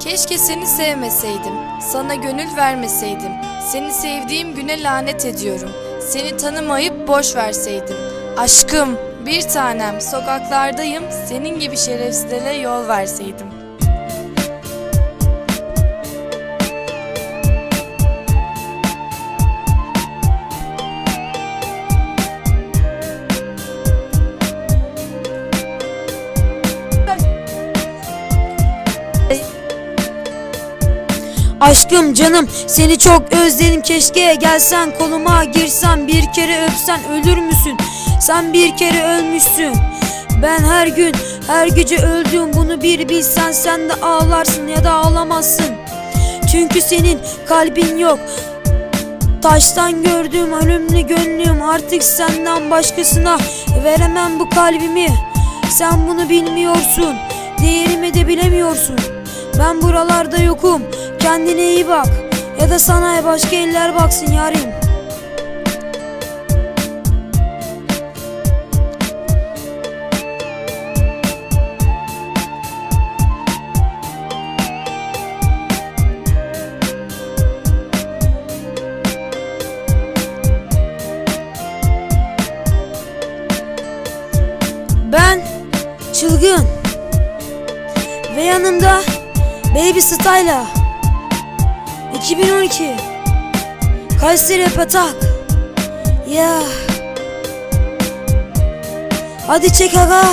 Keşke seni sevmeseydim, sana gönül vermeseydim. Seni sevdiğim güne lanet ediyorum. Seni tanımayıp boş verseydim. Aşkım, bir tanem, sokaklardayım. Senin gibi şerefsizlere yol verseydim. Aşkım canım seni çok özledim keşke gelsen koluma girsen bir kere öpsen ölür müsün? Sen bir kere ölmüşsün. Ben her gün her gece öldüm bunu bir bilsen sen de ağlarsın ya da ağlamazsın. Çünkü senin kalbin yok. Taştan gördüğüm ölümlü gönlüm artık senden başkasına veremem bu kalbimi. Sen bunu bilmiyorsun, değerimi de bilemiyorsun. Ben buralarda yokum, kendine iyi bak. Ya da sana başka eller baksın yarim. Ben çılgın ve yanımda Baby Style'a 2012 Kayseri Patak. Ya. Hadi çek aga